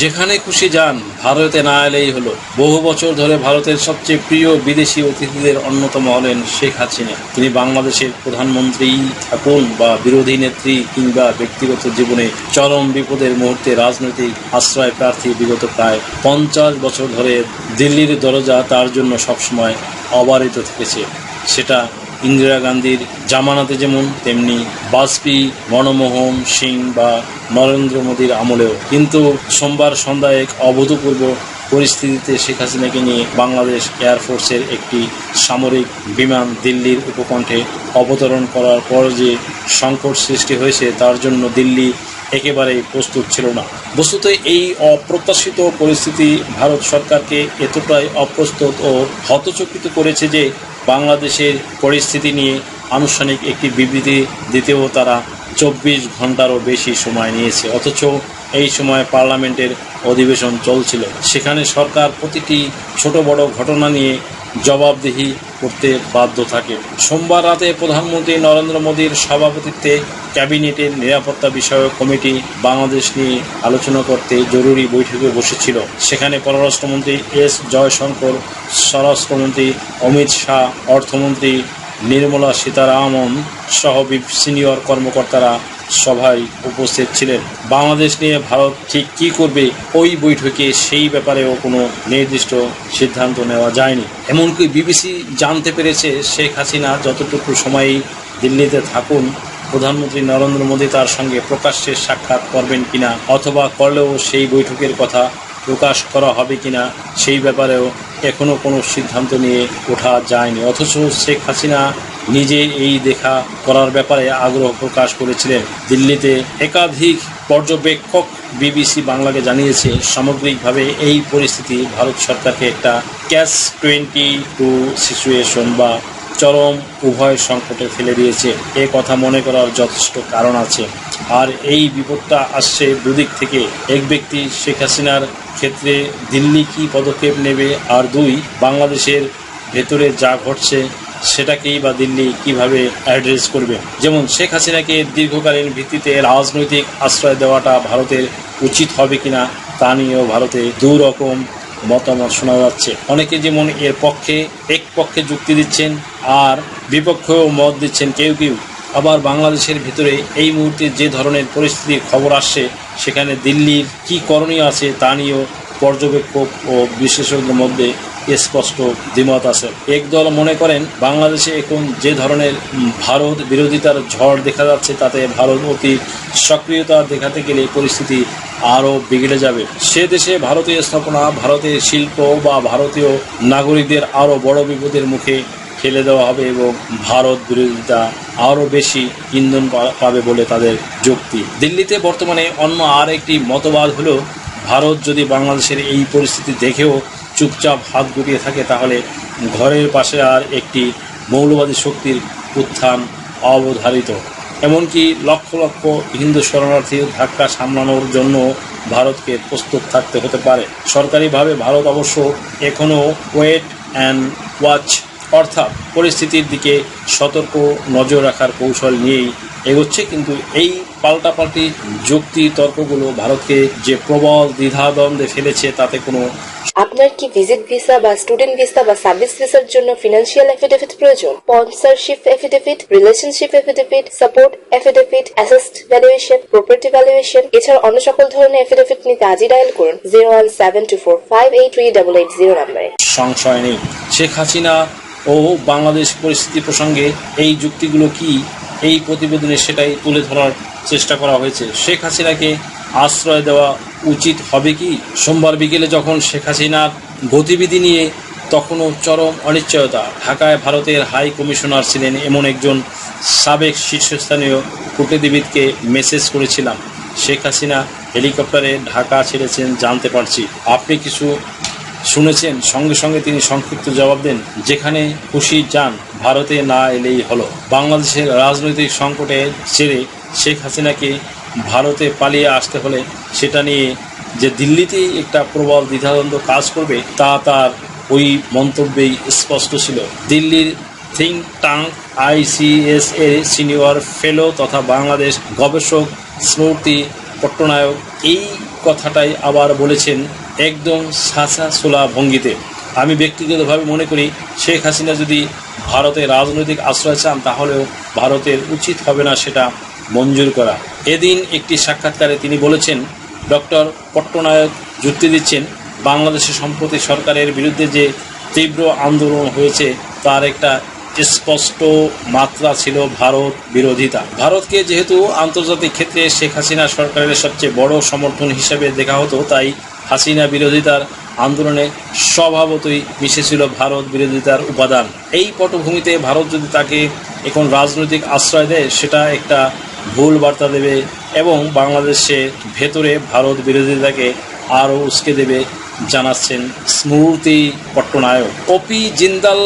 যেখানে খুশি যান, ভারতে না এলেই হলো। বহু বছর ধরে ভারতের সবচেয়ে প্রিয় বিদেশি অতিথিদের অন্যতম হলেন শেখ হাসিনা। তিনি বাংলাদেশের প্রধানমন্ত্রী থাকুন বা বিরোধী নেত্রী কিংবা ব্যক্তিগত জীবনে চরম বিপদের মুহূর্তে রাজনৈতিক আশ্রয় প্রার্থী বিগত প্রায় পঞ্চাশ বছর ধরে দিল্লির দরজা তার জন্য সবসময় অবারিত থেকেছে। সেটা ইন্দিরা গান্ধীর জামানাতে যেমন, তেমনি বাজপেয়ী, মনমোহন সিং বা নরেন্দ্র মোদীর আমলেও। কিন্তু সোমবার সন্ধ্যায় এক অভূতপূর্ব পরিস্থিতিতে শেখ হাসিনাকে নিয়ে বাংলাদেশ এয়ারফোর্সের একটি সামরিক বিমান দিল্লির উপকণ্ঠে অবতরণ করার পর যে সংকট সৃষ্টি হয়েছে, তার জন্য দিল্লি একেবারেই প্রস্তুত ছিল না। বস্তুত এই অপ্রত্যাশিত পরিস্থিতি ভারত সরকারকে এতটাই অপ্রস্তুত ও হতচকিত করেছে যে বাংলাদেশের পরিস্থিতি নিয়ে আনুষ্ঠানিক একটি বিবৃতি দিতেও তারা চব্বিশ ঘন্টারও বেশি সময় নিয়েছে। অথচ এই সময় পার্লামেন্টের অধিবেশন চলছিল। সেখানে সরকার প্রতিটি ছোট বড় ঘটনা নিয়ে জবাবদিহি করতে বাধ্য থাকে। সোমবার রাতে প্রধানমন্ত্রী নরেন্দ্র মোদীর সভাপতিত্বে ক্যাবিনেটের নিরাপত্তা বিষয়ক কমিটি বাংলাদেশ নিয়ে আলোচনা করতে জরুরি বৈঠকে বসেছিল। সেখানে পররাষ্ট্রমন্ত্রী এস জয়শঙ্কর, স্বরাষ্ট্রমন্ত্রী অমিত শাহ, অর্থমন্ত্রী নির্মলা সীতারামন সহ সিনিয়র কর্মকর্তারা সভায় উপস্থিত ছিলেন। বাংলাদেশ নিয়ে ভারত ঠিক কী করবে ওই বৈঠকে সেই ব্যাপারেও কোনো নির্দিষ্ট সিদ্ধান্ত নেওয়া যায়নি। এমনকি বিবিসি জানতে পেরেছে, শেখ হাসিনা যতটুকু সময়ই দিল্লিতে থাকুন, প্রধানমন্ত্রী নরেন্দ্র মোদী তার সঙ্গে প্রকাশ্যে সাক্ষাৎ করবেন কিনা অথবা করলেও সেই বৈঠকের কথা প্রকাশ করা হবে কিনা সেই ব্যাপারেও এখনও কোনো সিদ্ধান্ত নিয়ে ওঠা যায়নি। অথচ শেখ হাসিনা নিজে এই দেখা করার ব্যাপারে আগ্রহ প্রকাশ করেছিলেন। দিল্লিতে একাধিক পর্যবেক্ষক বিবিসি বাংলাকে জানিয়েছে, সামগ্রিকভাবে এই পরিস্থিতি ভারত সরকারকে একটা ক্যাশ টোয়েন্টি টু সিচুয়েশন বা চরম উভয় সংকটে ফেলে দিয়েছে। এ কথা মনে করার যথেষ্ট কারণ আছে। আর এই বিপদটা আসছে দুদিক থেকে। এক ব্যক্তি শেখ হাসিনার ক্ষেত্রে দিল্লি কি পদক্ষেপ নেবে আর দুই, বাংলাদেশের ভেতরে যা ঘটছে সেটাকেই বা দিল্লি কীভাবে অ্যাড্রেস করবে? যেমন শেখ হাসিনাকে দীর্ঘকালীন ভিত্তিতে রাজনৈতিক আশ্রয় দেওয়াটা ভারতের উচিত হবে কিনা তা নিয়েও ভারতে দু রকম মতামত শোনা যাচ্ছে। অনেকে যেমন এর পক্ষে, এক পক্ষে যুক্তি দিচ্ছেন আর বিপক্ষেও মত দিচ্ছেন কেউ কেউ। আবার বাংলাদেশের ভিতরে এই মুহূর্তে যে ধরনের পরিস্থিতির খবর আসছে, সেখানে দিল্লির কি করণীয় আছে তা নিয়েও পর্যবেক্ষক ও বিশেষজ্ঞের মধ্যে স্পষ্ট দ্বিমত আছে। একদল মনে করেন, বাংলাদেশে এখন যে ধরনের ভারত বিরোধিতার ঝড় দেখা যাচ্ছে, তাতে ভারত অতি সক্রিয়তা দেখাতে গেলে পরিস্থিতি আরও বিগড়ে যাবে। সে দেশে ভারতীয় স্থাপনা ভারতের শিল্প বা ভারতীয় নাগরিকদের আরও বড় বিপদের মুখে ফেলে দেওয়া হবে এবং ভারত বিরোধিতা আরও বেশি ইন্ধন পাবে বলে তাদের যুক্তি। দিল্লিতে বর্তমানে অন্য আর একটি মতবাদ হলো, ভারত যদি বাংলাদেশের এই পরিস্থিতি দেখেও চুপচাপ হাত গুটিয়ে থাকে, তাহলে ঘরের পাশে আর একটি মৌলবাদী শক্তির উত্থান অবধারিত। এমনকি লক্ষ লক্ষ হিন্দু শরণার্থীর ধাক্কা সামলানোর জন্য ভারতকে প্রস্তুত থাকতে হতে পারে। সরকারিভাবে ভারত অবশ্য এখনও ওয়েট অ্যান্ড ওয়াচ, অর্থাৎ পরিস্থিতির দিকে সতর্ক নজর রাখার কৌশল নিয়েই এগোচ্ছে কিন্তু এই পাল্টাপাল্টি যুক্তি তর্কগুলো ভারতকে যে প্রবল দ্বিধাদ্বন্দ্বে ফেলেছে তাতে কোনো আপনার কি ভিজিট ভিসা বা স্টুডেন্ট ভিসা বা সার্ভিস ভিসার জন্য ফিনান্সিয়াল এফিডেভিট প্রয়োজন? Sponsorship affidavit relationship affidavit support affidavit asset valuation property valuation এছাড়া অন্য সকল ধরনের এফিডেভিট নিতে আজই ডায়াল করুন zero one seven two four five eight three double eight zero নাম্বারে। সংশয় নেই। শেখ হাসিনা ও বাংলাদেশ পরিস্থিতি প্রসঙ্গে এই যুক্তিগুলো কি এই প্রতিবেদনে সেটাই তুলে ধরার চেষ্টা করা হয়েছে। শেখ হাসিনাকে আশ্রয় দেওয়া উচিত হবে কি? সোমবার বিকেলে যখন শেখ হাসিনার গতিবিধি নিয়ে তখনও চরম অনিশ্চয়তা, ঢাকায় ভারতের হাই কমিশনার ছিলেন এমন একজন সাবেক শীর্ষস্থানীয় কূটনীতিবিদকে মেসেজ করেছিলাম। শেখ হাসিনা হেলিকপ্টারে ঢাকা ছেড়েছেন, জানতে পারছি। আপনি কিছু শুনেছেন, সঙ্গে সঙ্গে তিনি সংক্ষিপ্ত জবাব দেন, যেখানে খুশি যান, ভারতে না এলেই হলো। বাংলাদেশের রাজনৈতিক সংকটে ছেড়ে শেখ হাসিনাকে ভারতে পালিয়ে আসতে হলে সেটা নিয়ে যে দিল্লিতেই একটা প্রবল দ্বিধাদ্বন্দ্ব কাজ করবে, তা তার ওই মন্তব্যেই স্পষ্ট ছিল। দিল্লির থিঙ্ক ট্যাঙ্ক আইসিএস এর সিনিয়র ফেলো তথা বাংলাদেশ গবেষক স্মৃতি পট্টনায়ক এই কথাটাই আবার বলেছেন একদম সাসা সোলা ভঙ্গিতে। আমি ব্যক্তিগতভাবে মনে করি, শেখ হাসিনা যদি ভারতে রাজনৈতিক আশ্রয় চান, তাহলেও ভারতের উচিত হবে না সেটা মঞ্জুর করা। এদিন একটি সাক্ষাৎকারে তিনি বলেছেন, ডক্টর পট্টনায়ক যুক্তি দিচ্ছেন বাংলাদেশে সম্প্রতি সরকারের বিরুদ্ধে যে তীব্র আন্দোলন হয়েছে, তার একটা স্পষ্ট মাত্রা ছিল ভারত বিরোধিতা। ভারতকে যেহেতু আন্তর্জাতিক ক্ষেত্রে শেখ হাসিনা সরকারের সবচেয়ে বড় সমর্থন হিসেবে দেখা হতো, তাই হাসিনা বিরোধিতার আন্দোলনে স্বভাবতই মিশেছিল ভারত বিরোধিতার উপাদান। এই পটভূমিতে ভারত যদি তাকে এখন রাজনৈতিক আশ্রয় দেয়, সেটা একটা ভুল বার্তা দেবে এবং বাংলাদেশে ভেতরে ভারত বিরোধিতাকে আরও উস্কে দেবে জানাচ্ছেন স্মৃতি পট্টনায়ক। ওপি জিন্দাল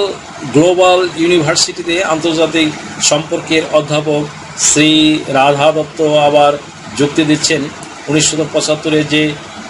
গ্লোবাল ইউনিভার্সিটিতে আন্তর্জাতিক সম্পর্কের অধ্যাপক শ্রী রাধা দত্ত আবার যুক্তি দিচ্ছেন। উনিশশো পঁচাত্তরে যে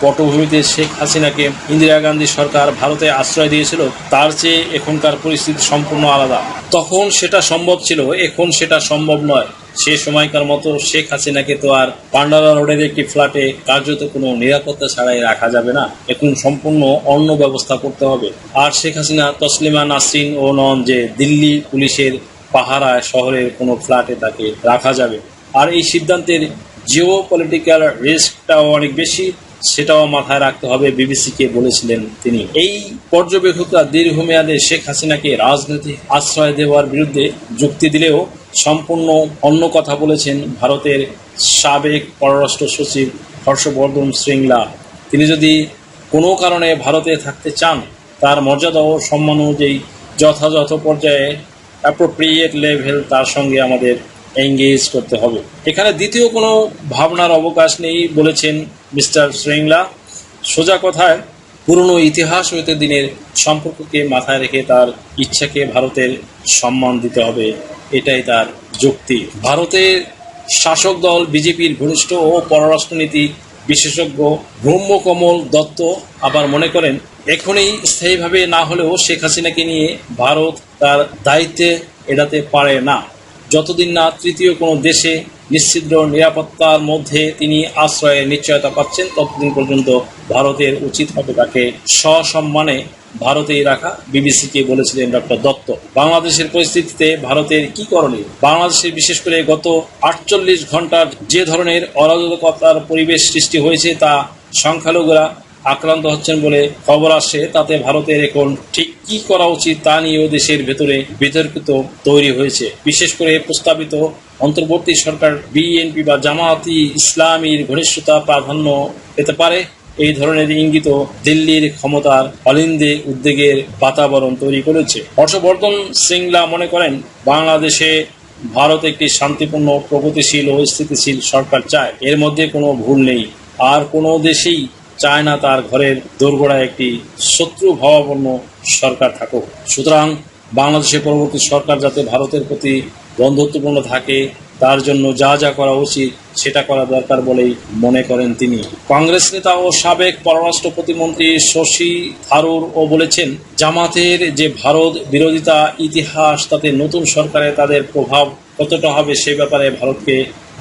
পটভূমিতে শেখ হাসিনাকে ইন্দিরা গান্ধী সরকার ভারতে আশ্রয় দিয়েছিল, তার চেয়ে এখনকার পরিস্থিতি সম্পূর্ণ আলাদা। তখন সেটা সম্ভব ছিল, এখন সেটা সম্ভব নয়। সে সময়কার মতো শেখ হাসিনাকে তো আর পান্ডারা রোডের একটি ফ্ল্যাটে কার্যত কোনো নিরাপত্তা ছাড়াই রাখা যাবে না। এখন সম্পূর্ণ অন্য ব্যবস্থা করতে হবে। আর শেখ হাসিনা, তসলিমা নাসরিন ও নন যে দিল্লি পুলিশের পাহারায় শহরের কোনো ফ্ল্যাটে তাকে রাখা যাবে। আর এই সিদ্ধান্তের জিও পলিটিক্যাল রিস্কটাও অনেক বেশি। সেটাও মাথায় রাখতে হবে। বিবিসিকে বলেছিলেন তিনি। এই পর্যবেক্ষকরা দীর্ঘমেয়াদে শেখ হাসিনাকে রাজনৈতিক আশ্রয় দেওয়ার বিরুদ্ধে যুক্তি দিলেও সম্পূর্ণ অন্য কথা বলেছেন ভারতের সাবেক পররাষ্ট্র সচিব হর্ষবর্ধন শ্রীংলা তিনি যদি কোনো কারণে ভারতে থাকতে চান, তার মর্যাদা ও সম্মান অনুযায়ী যথাযথ পর্যায়ে অ্যাপ্রোপ্রিয়েট লেভেল তার সঙ্গে আমাদের এঙ্গেজ করতে হবে। এখানে দ্বিতীয় কোনো ভাবনার অবকাশ নেই বলেছেন মিস্টার শ্রেংলা। সোজা কথায়, পুরনো ইতিহাস হইতে দিনের সম্পর্ককে মাথায় রেখে তার ইচ্ছাকে ভারতের সম্মান দিতে হবে, এটাই তার যুক্তি। ভারতের শাসক দল, বিজেপির ঘনিষ্ঠ ও পররাষ্ট্রনীতি বিশেষজ্ঞ ব্রহ্মকমল দত্ত আবার মনে করেন, এখনই স্থায়ীভাবে না হলেও শেখ হাসিনাকে নিয়ে ভারত তার দায়িত্বে এড়াতে পারে না। যতদিন না তৃতীয় কোনো দেশে নিশ্চিদ্র নিরাপত্তার মধ্যে তিনি আশ্রয়ের নিশ্চয়তা পাচ্ছেন, ততদিন পর্যন্ত ভারতের উচিত হবে তাকে সসম্মানে ভারতেই রাখা। বিবিসিকে বলেছিলেন ডক্টর দত্ত। বাংলাদেশের পরিস্থিতিতে ভারতের কি করণীয়? বাংলাদেশের বিশেষ করে গত আটচল্লিশ ঘণ্টার যে ধরনের অরাজকতার পরিবেশ সৃষ্টি হয়েছে তা সংখ্যালঘুরা আক্রান্ত হচ্ছেন বলে খবর আসছে তাতে ভারতের এখন ঠিক কি করা উচিত তা নিয়েও দেশের ভেতরে বিতর্কিত তৈরি হয়েছে। বিশেষ করে প্রস্তাবিত অন্তর্বর্তী সরকার বিএনপি বা জামায়াতি ইসলামীর ঘনিষ্ঠতা প্রাধান্য পেতে পারে, এই ধরনের ইঙ্গিত দিল্লির ক্ষমতার অলিন্দে উদ্বেগের বাতাবরণ তৈরি করেছে। হর্ষবর্ধন সিংলা মনে করেন, বাংলাদেশে ভারত একটি শান্তিপূর্ণ, প্রগতিশীল ও স্থিতিশীল সরকার চায়। এর মধ্যে কোনো ভুল নেই। আর কোনো দেশেই চায় না তার ঘরের দোরগোড়ায় একটি শত্রু ভাবাপন্ন সরকার থাকুক। সুতরাং বাংলাদেশের পরবর্তী সরকার যাতে ভারতের প্রতি বন্ধুত্বপূর্ণ থাকে, তার জন্য যা যা করা উচিত সেটা করা দরকার বলেই মনে করেন তিনি। কংগ্রেস নেতা ও সাবেক পররাষ্ট্র প্রতিমন্ত্রী শশী থারুর ও বলেছেন, জামাতের যে ভারত বিরোধিতা ইতিহাস তাতে নতুন সরকারে তাদের প্রভাব কতটা হবে সে ব্যাপারে ভারতকে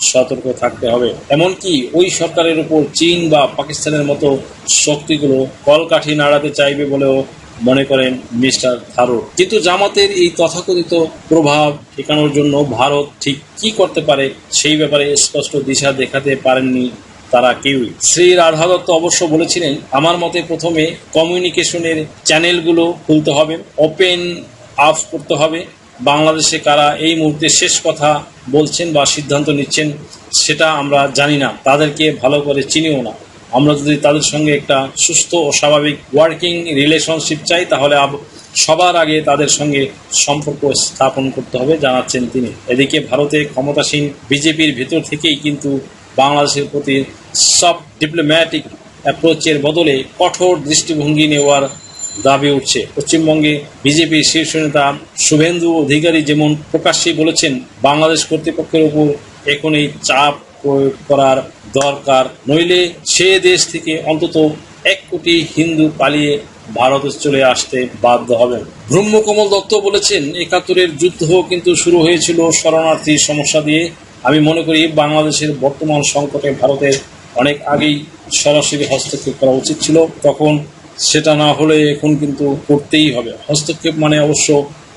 সতর্ক থাকতে হবে। এমনকি ওই সরকারের উপর চীন বা পাকিস্তানের মতো শক্তিগুলো কলকাঠি নাড়াতে চাইবে বলেও মনে করেন মিস্টার থারুর। কিন্তু জামাতের এই তথাকথিত প্রভাব ঠেকানোর জন্য ভারত ঠিক কি করতে পারে সেই ব্যাপারে স্পষ্ট দিশা দেখাতে পারেননি তারা কেউই। শ্রী রাধা দত্ত অবশ্য বলেছিলেন, আমার মতে প্রথমে কমিউনিকেশনের চ্যানেলগুলো খুলতে হবে, ওপেন আপ করতে হবে বাংলাদেশে কারা এই মুহূর্তে শেষ কথা বলছেন বা সিদ্ধান্ত নিচ্ছেন, সেটা আমরা জানি না। তাদেরকে ভালো করে চিনিও না। আমরা যদি তাদের সঙ্গে একটা সুস্থ ও স্বাভাবিক ওয়ার্কিং রিলেশনশিপ চাই, তাহলে সবার আগে তাদের সঙ্গে সম্পর্ক স্থাপন করতে হবে, জানাচ্ছেন তিনি। এদিকে ভারতে ক্ষমতাসীন বিজেপির ভেতর থেকেই কিন্তু বাংলাদেশের প্রতি সব ডিপ্লোম্যাটিক অ্যাপ্রোচের বদলে কঠোর দৃষ্টিভঙ্গি নেওয়ার দাবি উঠছে। পশ্চিমবঙ্গে বিজেপি শীর্ষ নেতা শুভেন্দু অধিকারী যেমন প্রকাশ্যে বলেছেন, বাংলাদেশ কর্তৃপক্ষের উপর এখনই চাপ প্রয়োগ করার দরকার। নইলে সে দেশ থেকে অন্তত এক কোটি হিন্দু পালিয়ে ভারতে চলে আসতে বাধ্য হবেন। ব্রহ্মকমল দত্ত বলেছেন, একাত্তরের যুদ্ধ কিন্তু শুরু হয়েছিল শরণার্থী সমস্যা দিয়ে। আমি মনে করি বাংলাদেশের বর্তমান সংকটে ভারতের অনেক আগেই সরাসরি হস্তক্ষেপ করা উচিত ছিল। তখন সেটা না হলে এখন কিন্তু করতেই হবে। হস্তক্ষেপ মানে অবশ্য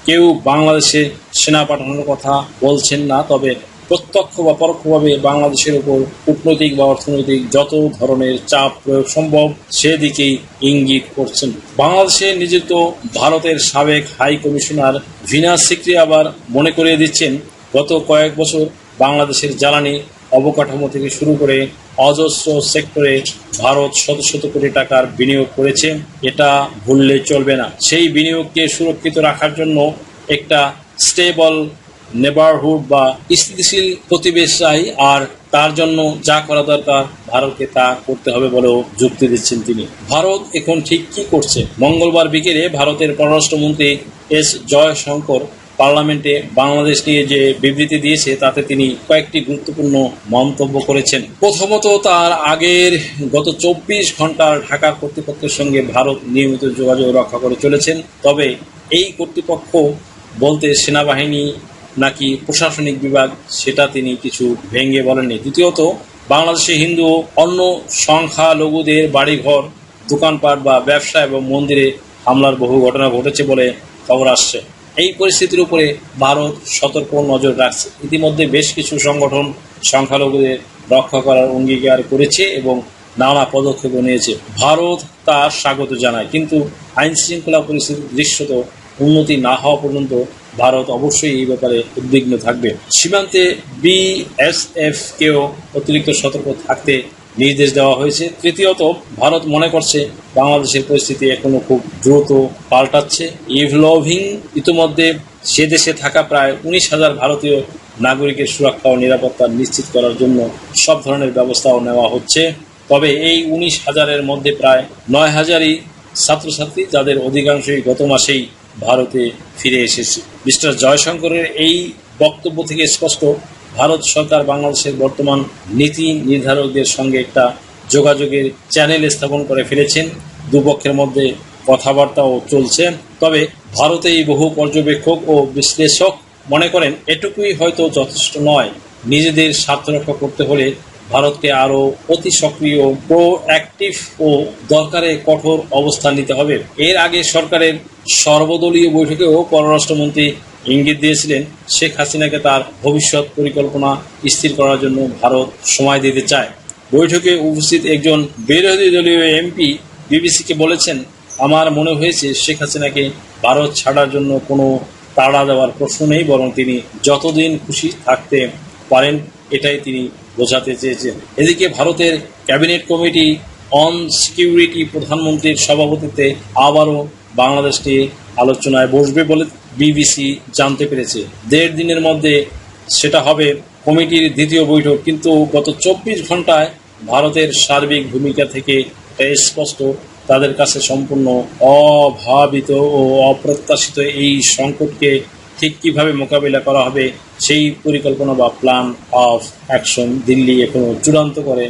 কেউ বাংলাদেশে সেনা পাঠানোর কথা বলছেন না, তবে প্রত্যক্ষ বা পরোক্ষভাবে বাংলাদেশের উপর কূটনৈতিক বা অর্থনৈতিক যত ধরনের চাপ প্রয়োগ সম্ভব, সেদিকেই ইঙ্গিত করছেন। বাংলাদেশে নিযুক্ত ভারতের সাবেক হাই কমিশনার ভিনা সিক্রি আবার মনে করিয়ে দিচ্ছেন, গত কয়েক বছর বাংলাদেশের জ্বালানি অবকাঠামো থেকে শুরু করে অজস্র সেক্টরে ভারত শত শত কোটি টাকার বিনিয়োগ করেছে। এটা ভুললে চলবে না। সেই বিনিয়োগকে সুরক্ষিত রাখার জন্য একটা স্টেবল নেবারহুড বা স্থিতিশীল প্রতিবেশ চাই, আর তার জন্য যা করা দরকার ভারতকে তা করতে হবে বলেও যুক্তি দিচ্ছেন তিনি। ভারত এখন ঠিক কি করছে? মঙ্গলবার বিকেলে ভারতের পররাষ্ট্রমন্ত্রী এস জয়শঙ্কর পার্লামেন্টে বাংলাদেশ নিয়ে যে বিবৃতি দিয়েছে, তাতে তিনি কয়েকটি গুরুত্বপূর্ণ মন্তব্য করেছেন। প্রথমত তার আগের গত চব্বিশ ঘণ্টার ঢাকা কর্তৃপক্ষের সঙ্গে ভারত নিয়মিত যোগাযোগ রক্ষা করে চলেছেন। তবে এই কর্তৃপক্ষ বলতে সেনাবাহিনী নাকি প্রশাসনিক বিভাগ, সেটা তিনি কিছু ভেঙে বলেননি। দ্বিতীয়ত, বাংলাদেশে হিন্দু অন্য সংখ্যালঘুদের বাড়িঘর, দোকানপাট বা ব্যবসা এবং মন্দিরে হামলার বহু ঘটনা ঘটেছে বলে খবর আসছে। এই পরিস্থিতির উপরে ভারত সতর্ক নজর রাখছে। ইতিমধ্যে বেশ কিছু সংগঠন সংখ্যালঘুদের রক্ষা করার অঙ্গীকার করেছে এবং নানা পদক্ষেপ নিয়েছে। ভারত তা স্বাগত জানায়, কিন্তু আইন শৃঙ্খলা পরিস্থিতির দৃশ্যত উন্নতি না হওয়া পর্যন্ত ভারত অবশ্যই এই ব্যাপারে উদ্বিগ্ন থাকবে। সীমান্তে বিএসএফ কেও অতিরিক্ত সতর্ক থাকতে নির্দেশ দেওয়া হয়েছে। তৃতীয়ত, ভারত মনে করছে বাংলাদেশের পরিস্থিতি এখনও খুব দ্রুত পাল্টাচ্ছে। ইভলভিং ইতিমধ্যে সে দেশে থাকা প্রায় উনিশ হাজার ভারতীয় নাগরিকের সুরক্ষা ও নিরাপত্তা নিশ্চিত করার জন্য সব ধরনের ব্যবস্থাও নেওয়া হচ্ছে। তবে এই উনিশ হাজারের মধ্যে প্রায় নয় হাজারই ছাত্রছাত্রী, যাদের অধিকাংশই গত মাসেই ভারতে ফিরে এসেছে। মিস্টার জয়শঙ্করের এই বক্তব্য থেকে স্পষ্ট ভারত সরকার বাংলাদেশের বর্তমান নীতি নির্ধারকদের সঙ্গে একটা যোগাযোগের চ্যানেল স্থাপন করে ফেলেছেন। দুপক্ষের মধ্যে কথাবার্তাও চলছে। তবে ভারতে এই বহু পর্যবেক্ষক ও বিশ্লেষক মনে করেন, এটুকুই হয়তো যথেষ্ট নয়। নিজেদের স্বার্থ রক্ষা করতে হলে ভারতকে আরও অতি সক্রিয় প্রোঅ্যাক্টিভ ও দরকারে কঠোর অবস্থান নিতে হবে। এর আগে সরকারের সর্বদলীয় বৈঠকেও পররাষ্ট্রমন্ত্রী ইঙ্গিত দিয়েছিলেন শেখ হাসিনাকে তার ভবিষ্যৎ পরিকল্পনা স্থির করার জন্য ভারত সময় দিতে চায়। বৈঠকে উপস্থিত একজন বিরোধী দলীয় এমপি বিবিসিকে বলেছেন, আমার মনে হয়েছে শেখ হাসিনাকে ভারত ছাড়ার জন্য কোনো তাড়া দেওয়ার প্রশ্ন নেই, বরং তিনি যতদিন খুশি থাকতে পারেন, এটাই তিনি বোঝাতে চেয়েছেন। এদিকে ভারতের ক্যাবিনেট কমিটি অন সিকিউরিটি প্রধানমন্ত্রীর সভাপতিত্বে আবারও বাংলাদেশ নিয়ে আলোচনায় বসবে বলে বিবিসি জানতে পেরেছে। দেড় দিনের মধ্যে সেটা হবে কমিটির দ্বিতীয় বৈঠক। কিন্তু গত চব্বিশ ঘন্টায় ভারতের সার্বিক ভূমিকা থেকে স্পষ্ট, তাদের কাছে সম্পূর্ণ অভাবিত ও অপ্রত্যাশিত এই সংকটকে ঠিক কীভাবে মোকাবিলা করা হবে সেই পরিকল্পনা বা প্ল্যান অফ অ্যাকশন দিল্লি এখনও চূড়ান্ত করে